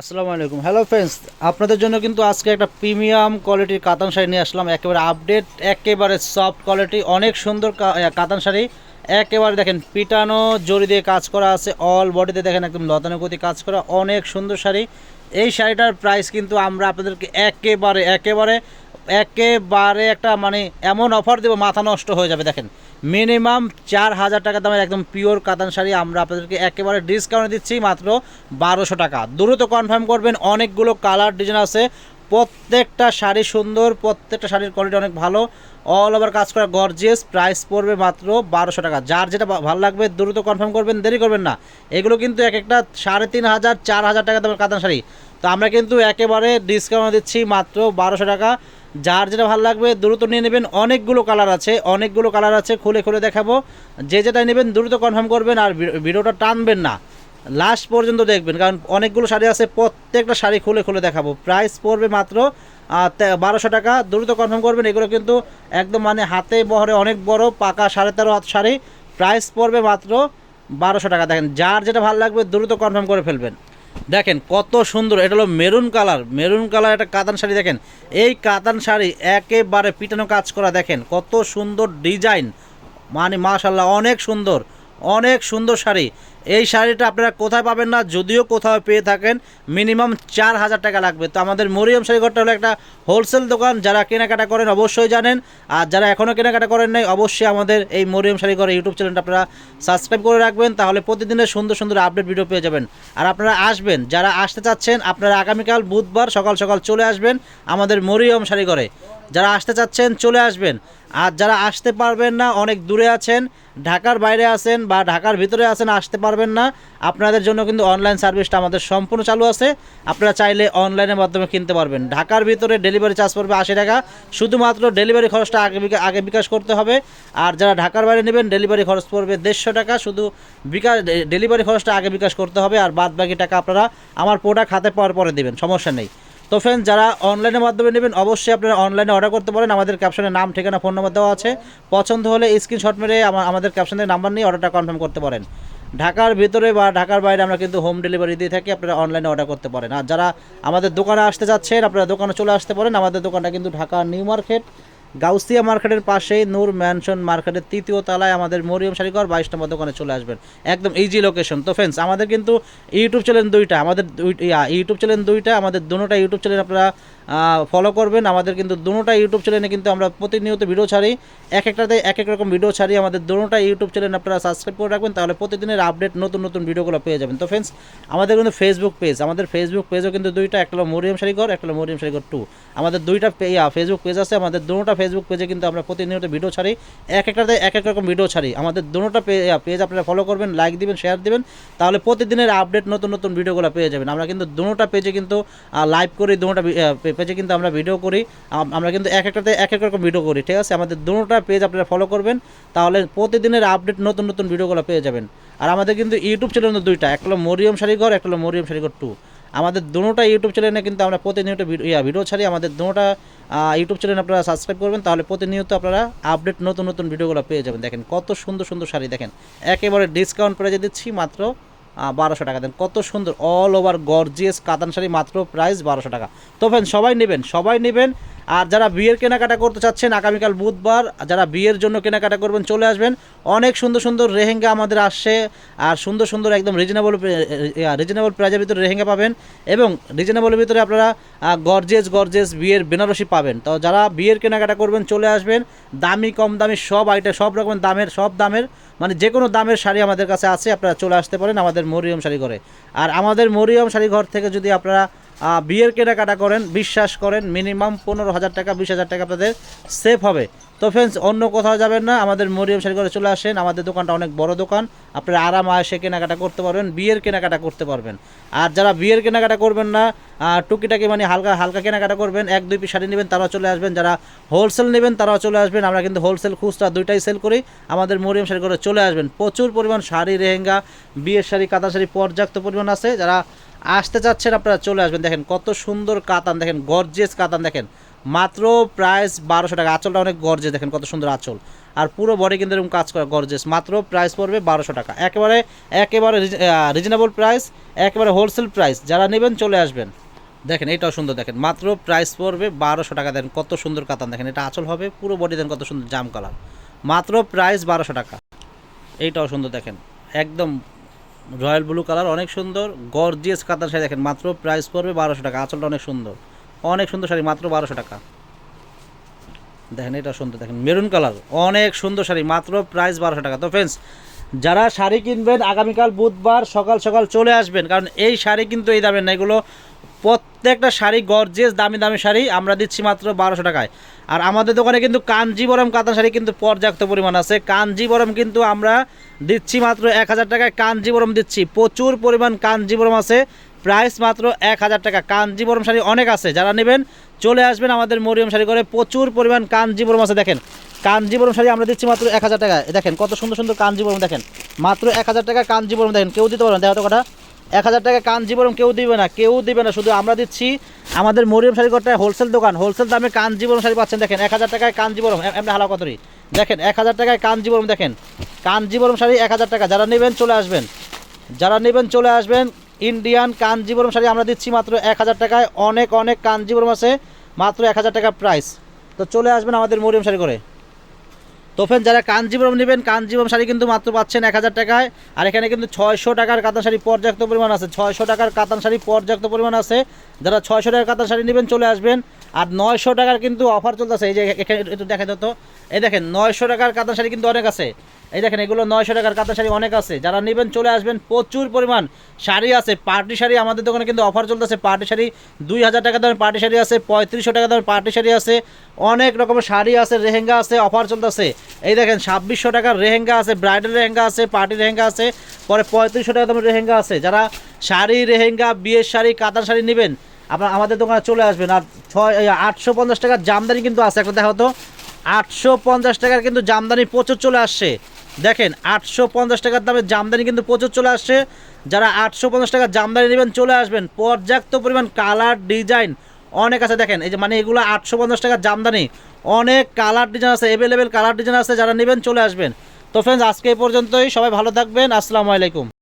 আসসালামু আলাইকুম। Hello friends আপনাদের জন্য কিন্তু আজকে একটা প্রিমিয়াম কোয়ালিটির কাতান শাড়ি নিয়ে আসলাম। একেবারে আপডেট একেবারে সফট কোয়ালিটি অনেক সুন্দর কাতান শাড়ি। একেবারে দেখেন পিটানো জড়ি দিয়ে কাজ করা আছে অল বডিতে দেখেন একদম লতানুগতি কাজ করা, অনেক সুন্দর শাড়ি। এই শাড়িটার প্রাইস কিন্তু আমরা আপনাদেরকে একেবারে একেবারে একেবারে একটা মানে এমন অফার দেবো, মাথা নষ্ট হয়ে যাবে, দেখেন। মিনিমাম চার হাজার টাকা দামের একদম পিওর কাতান শাড়ি আমরা আপনাদেরকে একেবারে ডিসকাউন্ট দিচ্ছি মাত্র বারোশো টাকা। দ্রুত কনফার্ম করবেন, অনেকগুলো কালার ডিজাইন আছে। প্রত্যেকটা শাড়ি সুন্দর, প্রত্যেকটা শাড়ির কোয়ালিটি অনেক ভালো। অল ওভার কাজ করা গর্জিয়াস প্রাইস পড়বে মাত্র বারোশো টাকা। যার যেটা ভালো লাগবে, দ্রুত কনফার্ম করবেন, দেরি করবেন না। এগুলো কিন্তু এক একটা সাড়ে তিন হাজার, চার হাজার টাকা দামের কাতান শাড়ি। তো আমরা কিন্তু একেবারে ডিসকাউন্ট দিচ্ছি মাত্র বারোশো টাকা। যার যেটা ভালো লাগবে, দ্রুত নিয়ে নেবেন। অনেকগুলো কালার আছে, অনেকগুলো কালার আছে, খুলে খুলে দেখাবো। যে যেটা নেবেন, দ্রুত কনফার্ম করবেন আর ভিডিওটা টানবেন না। লাস্ট পর্যন্ত দেখবেন, কারণ অনেকগুলো শাড়ি আছে, প্রত্যেকটা শাড়ি খুলে খুলে দেখাবো। প্রাইস পড়বে মাত্র বারোশো টাকা। দ্রুত কনফার্ম করবেন, এগুলো কিন্তু একদম মানে হাতে বহরে অনেক বড়, পাকা সাড়ে তেরো হাত শাড়ি। প্রাইস পড়বে মাত্র বারোশো টাকা। দেখেন, যার যেটা ভালো লাগবে, দ্রুত কনফার্ম করে ফেলবেন। দেখেন কত সুন্দর, এটা হলো মেরুন কালার মেরুন কালার একটা কাতান শাড়ি দেখেন। এই কাতান শাড়ি একেবারে পিটানো কাজ করা, দেখেন কত সুন্দর ডিজাইন। মানে মাশাল্লাহ অনেক সুন্দর অনেক সুন্দর শাড়ি। এই শাড়িটা আপনারা কোথায় পাবেন না, যদিও কোথাও পেয়ে থাকেন, মিনিমাম চার হাজার টাকা লাগবে। তো আমাদের মরিয়ম শাড়িঘরটা হলো একটা হোলসেল দোকান, যারা কেনাকাটা করেন অবশ্যই জানেন, আর যারা এখনও কেনাকাটা করেন নাই, অবশ্যই আমাদের এই মরিয়ম শাড়িঘর ইউটিউব চ্যানেলটা আপনারা সাবস্ক্রাইব করে রাখবেন, তাহলে প্রতিদিনের সুন্দর সুন্দর আপডেট ভিডিও পেয়ে যাবেন। আর আপনারা আসবেন, যারা আসতে চাচ্ছেন, আপনারা আগামীকাল বুধবার সকাল সকাল চলে আসবেন আমাদের মরিয়ম শাড়িঘরে যারা আসতে চাচ্ছেন, চলে আসবেন। আর যারা আসতে পারবেন না, অনেক দূরে আছেন, ঢাকার বাইরে আছেন বা ঢাকার ভিতরে আছেন, আসতে পারবেন না। আপনাদের জন্য কিন্তু অনলাইন সার্ভিসটা আমাদের সম্পূর্ণ চালু আছে। আপনারা চাইলে অনলাইনের মাধ্যমে কিনতে পারবেন। ঢাকার ভিতরে ডেলিভারি চার্জ পড়বে আশি টাকা। শুধুমাত্র ডেলিভারি খরচটা আগে আগে বিকাশ করতে হবে। আর যারা ঢাকার বাইরে নেবেন ডেলিভারি খরচ পড়বে দেড়শো টাকা। শুধু বিকাশ ডেলিভারি খরচটা আগে বিকাশ করতে হবে। আর বাদ বাকি টাকা আপনারা আমার প্রোডাক্ট হাতে পাওয়ার পরে দেবেন। সমস্যা নেই। তো ফ্রেন্ড যারা অনলাইনের মাধ্যমে নেবেন, অবশ্যই আপনারা অনলাইনে অর্ডার করতে পারেন। আমাদের ক্যাপশনে নাম, ঠিকানা ফোন নম্বর দেওয়া আছে। পছন্দ হলে স্ক্রিনশট মেরে আমা- আমাদের ক্যাপশনের নাম্বার নিয়ে অর্ডারটা কনফার্ম করতে পারেন। ঢাকার ভিতরে বা ঢাকার বাইরে আমরা কিন্তু হোম ডেলিভারি দিয়ে থাকি, আপনারা অনলাইনে অর্ডার করতে পারেন। আর যারা আমাদের দোকানে আসতে যাচ্ছেন, আপনারা দোকানে চলে আসতে পারেন। আমাদের দোকানটা কিন্তু ঢাকা নিউ মার্কেট গাউসিয়া মার্কেটের পাশেই নূর ম্যানশন মার্কেটের তৃতীয় তলায় আমাদের মরিয়ম শাড়িঘর বাইশ নম্বর দোকানে চলে আসবেন। একদম ইজি লোকেশন তো ফ্রেন্ডস আমাদের কিন্তু ইউটিউব চ্যানেল দুইটা, আমাদের ইউটিউব চ্যানেল দুইটা, আমাদের দুটোটা ইউটিউব চ্যানেল আপনারা ফলো করবেন। আমাদের কিন্তু দুটোটা ইউটিউব চ্যানেলে কিন্তু আমরা প্রতিনিয়ত ভিডিও ছাড়ি। এক একটাতে এক এক রকম ভিডিও ছাড়ি। আমাদের দুটোটা ইউটিউব চ্যানেল আপনারা সাবস্ক্রাইব করে রাখবেন, তাহলে প্রতিদিনের আপডেট নতুন নতুন ভিডিওগুলো পেয়ে যাবেন। তো ফ্রেন্ডস আমাদের কিন্তু ফেসবুক পেজ আমাদের ফেসবুক পেজও কিন্তু দুইটা, একটা হলো মরিয়ম শাড়িঘর একটা হলো মরিয়ম শাড়িঘর টু আমাদের দুইটা ফেসবুক পেজ আছে, আমাদের দুটোটা ফেসবুক পেজে কিন্তু আমরা প্রতিনিয়ত ভিডিও ছাড়ি, এক একটাতে এক এক রকম ভিডিও ছাড়ি। আমাদের দুটোটা পেজ আপনারা ফলো করবেন লাইক দিবেন শেয়ার দিবেন, তাহলে প্রতিদিনের আপডেট নতুন নতুন ভিডিওগুলো পেয়ে যাবেন। আমরা কিন্তু দুটোটা পেজে কিন্তু লাইভ করি, দুটোটা পেজে কিন্তু আমরা ভিডিও করি। আমরা কিন্তু এক একটাতে এক এক রকম ভিডিও করি, ঠিক আছে? আমাদের দুটোটা পেজ আপনারা ফলো করবেন, তাহলে প্রতিদিনের আপডেট নতুন নতুন ভিডিওগুলো পেয়ে যাবেন। আর আমাদের কিন্তু ইউটিউব চ্যানেল দুইটা একটা হলো মরিয়ম শাড়িঘর একটা হলো মরিয়ম শাড়িঘর টু আমাদের দুটোটা ইউটিউব চ্যানেলে কিন্তু আমরা প্রতিনিয়ত ভিডিও ছাড়ি। আমাদের দুটোটা ইউটিউব চ্যানেল আপনারা সাবস্ক্রাইব করবেন, তাহলে প্রতিনিয়ত আপনারা আপডেট নতুন নতুন ভিডিওগুলো পেয়ে যাবেন। দেখেন কত সুন্দর সুন্দর শাড়ি, দেখেন। একেবারে ডিসকাউন্ট প্রাইজে দিচ্ছি মাত্র বারোশো টাকা। দেন কত সুন্দর অল ওভার গর্জিয়াস কাতান শাড়ি, মাত্র প্রাইস বারোশো টাকা। তো ফ্রেন্ড সবাই নেবেন সবাই নেবেন। আর যারা বিয়ের কেনাকাটা করতে চাচ্ছেন, আগামীকাল বুধবার, যারা বিয়ের জন্য কেনাকাটা করবেন, চলে আসবেন। অনেক সুন্দর সুন্দর রেহেঙ্গা আমাদের আসছে, আর সুন্দর সুন্দর একদম রিজনেবল রিজনেবল প্রাইজের ভিতরে রেহেঙ্গা পাবেন এবং রিজনেবলের ভিতরে আপনারা গর্জেস গর্জেস বিয়ের বেনারসি পাবেন। তো যারা বিয়ের কেনাকাটা করবেন, চলে আসবেন। দামি, কম দামি সব আইটেম সব রকমের দামের, সব দামের মানে যে কোনো দামের শাড়ি আমাদের কাছে আছে, আপনারা চলে আসতে পারেন আমাদের মরিয়ম শাড়ি ঘরে আর আমাদের মরিয়ম শাড়ি ঘর থেকে যদি আপনারা বিয়ের কেনাকাটা করেন, বিশ্বাস করেন, মিনিমাম পনেরো হাজার টাকা, বিশ হাজার টাকা আপনাদের সেফ হবে। তো ফ্রেন্ডস অন্য কোথাও যাবেন না, আমাদের মরিয়ম শাড়ি ঘরে চলে আসেন। আমাদের দোকানটা অনেক বড় দোকান। আপনারা আরাম এসে কেনাকাটা করতে পারবেন, বিয়ের কেনাকাটা করতে পারবেন। আর যারা বিয়ের কেনাকাটা করবেন না টুকিটাকি মানে হালকা হালকা কেনাকাটা করবেন, এক, দুই পিস শাড়ি নেবেন, তারাও চলে আসবেন। যারা হোলসেল নেবেন, তারাও চলে আসবেন। আমরা কিন্তু হোলসেল খুচরা দুইটাই সেল করি। আমাদের মরিয়ম শাড়ি ঘরে চলে আসবেন। প্রচুর পরিমাণ শাড়ি রেহেঙ্গা বিয়ের শাড়ি কাঁথা শাড়ি পর্যাপ্ত পরিমাণ আছে। যারা আসতে চাচ্ছেন, আপনারা চলে আসবেন। দেখেন কত সুন্দর কাতান, দেখেন গর্জিয়াস কাতান, দেখেন। মাত্র প্রাইস বারোশো টাকা। আঁচলটা অনেক গর্জে দেখেন কত সুন্দর আঁচল। আর পুরো বডি কিন্তু এরকম কাজ করা গর্জেস মাত্র প্রাইস পড়বে বারোশো টাকা। একেবারে একেবারে রিজনেবল প্রাইস একেবারে হোলসেল প্রাইস যারা নেবেন চলে আসবেন। দেখেন এটাও সুন্দর দেখেন। মাত্র প্রাইস পড়বে বারোশো টাকা। দেখেন কত সুন্দর কাতান। দেখেন, এটা আঁচল হবে, পুরো বডি দেন কত সুন্দর জাম কালার মাত্র প্রাইস বারোশো টাকা। এইটাও সুন্দর দেখেন। একদম রয়্যাল ব্লু কালার অনেক সুন্দর গর্জিয়াস কাতান শাড়ি দেখেন, মাত্র প্রাইস পড়বে বারোশো টাকা। আঁচলটা অনেক সুন্দর। অনেক সুন্দর শাড়ি, মাত্র বারোশো টাকা। দেখেন, এটা সুন্দর, দেখেন, মেরুন কালার, অনেক সুন্দর শাড়ি, মাত্র প্রাইস বারোশো টাকা। তো ফ্রেন্ডস যারা শাড়ি কিনবেন, আগামীকাল বুধবার সকাল সকাল চলে আসবেন, কারণ এই শাড়ি কিন্তু এই দামের না, এগুলো প্রত্যেকটা শাড়ি গর্জেস দামি দামি শাড়ি, আমরা দিচ্ছি মাত্র বারোশো টাকায়। আর আমাদের দোকানে কিন্তু কাঞ্জিবরম কাতান শাড়ি কিন্তু পর্যাপ্ত পরিমাণ আছে। কাঞ্জিবরম কিন্তু আমরা দিচ্ছি মাত্র এক হাজার টাকায় কাঞ্জিবরম দিচ্ছি, প্রচুর পরিমাণ কাঞ্জিবরম আছে। প্রাইস মাত্র এক হাজার টাকা। কাঞ্জিবরম শাড়ি অনেক আছে, যারা নেবেন, চলে আসবেন আমাদের মরিয়ম শাড়ি করে প্রচুর পরিমাণ কাঞ্জিবরম আছে, দেখেন। কাঞ্জিবরম শাড়ি আমরা দিচ্ছি মাত্র এক হাজার টাকা দেখেন, কত সুন্দর সুন্দর কাঞ্জিবরম দেখেন। মাত্র এক হাজার টাকা কাঞ্জিবরম দেখেন, কেউ দিতে পারবেন দেখো কটা এক হাজার টাকা কাঞ্জিবরম কেউ দিবে না, কেউ দিবে না, শুধু আমরা দিচ্ছি আমাদের মরিয়ম শাড়ি করতে হোলসেল দোকান। হোলসেল দামে কাঞ্জিবরম শাড়ি পাচ্ছেন, দেখেন, এক হাজার টাকায় কাঞ্জিবরম এমনি হালা কতরি? দেখেন, এক হাজার টাকায় কাঞ্জিবরম দেখেন। কাঞ্জিবরম শাড়ি এক হাজার টাকা, যারা নেবেন, চলে আসবেন। যারা নেবেন, চলে আসবেন ইন্ডিয়ান কাঞ্জিবরম শাড়ি আমরা দিচ্ছি মাত্র এক হাজার টাকায়। অনেক অনেক কাঞ্জিবরম আছে, মাত্র এক হাজার টাকা প্রাইস তো চলে আসবেন আমাদের মরিয়ম শাড়ি করে। তো ফ্রেন্ড যারা কাঞ্জিবরম নেবেন কাঞ্জিবরম শাড়ি কিন্তু মাত্র পাচ্ছেন এক হাজার টাকায়। আর এখানে কিন্তু ছয়শো টাকার কাতান শাড়ি পর্যাপ্ত পরিমাণ আছে। ছয়শো টাকার কাতান শাড়ি পর্যাপ্ত পরিমাণ আছে। যারা ছয়শো টাকার কাতান শাড়ি নেবেন, চলে আসবেন। আর নয়শো টাকার কিন্তু অফার চলতেছে। এই যে এখানে একটু দেখা যেত এই দেখেন, নয়শো টাকার কাতান শাড়ি কিন্তু অনেক আছে। এই দেখেন, এগুলো নয়শো টাকার কাতান শাড়ি অনেক আছে। যারা নেবেন, চলে আসবেন, প্রচুর পরিমাণ শাড়ি আছে। পার্টি শাড়ি আমাদের দোকানে কিন্তু অফার চলতেছে। পার্টি শাড়ি দুই হাজার টাকা দামের পার্টি শাড়ি আছে, পঁয়ত্রিশশো টাকা দামের পার্টি শাড়ি আছে। অনেক রকমের শাড়ি আছে রেহেঙ্গা আছে, অফার চলতেছে। এই দেখেন, ছাব্বিশশো টাকার রেহেঙ্গা আছে, ব্রাইডাল রেহেঙ্গা আছে, পার্টি রেহেঙ্গা আছে, পরে পঁয়ত্রিশশো টাকা দামের রেহেঙ্গা আছে। যারা শাড়ি রেহেঙ্গা বিয়ের শাড়ি কাতার শাড়ি নেবেন, আপনার আমাদের দোকানে চলে আসবেন। আর ছয় আটশো পঞ্চাশ টাকার জামদানি কিন্তু আছে, একটা দেখা হতো আটশো পঞ্চাশ টাকার কিন্তু জামদানি প্রচুর চলে আসছে। দেখেন, আটশো পঞ্চাশ টাকার দামে জামদানি কিন্তু প্রচুর চলে আসছে। যারা আটশো পঞ্চাশ টাকার জামদানি নেবেন, চলে আসবেন। পর্যাপ্ত পরিমাণ কালার ডিজাইন অনেক আছে। দেখেন, এই যে মানে এগুলো আটশো পঞ্চাশ টাকার জামদানি, অনেক কালার ডিজাইন আছে অ্যাভেলেবেল কালার ডিজাইন আছে, যারা নেবেন, চলে আসবেন। তো ফ্রেন্ডস আজকে এই পর্যন্তই। সবাই ভালো থাকবেন। আসসালামু আলাইকুম।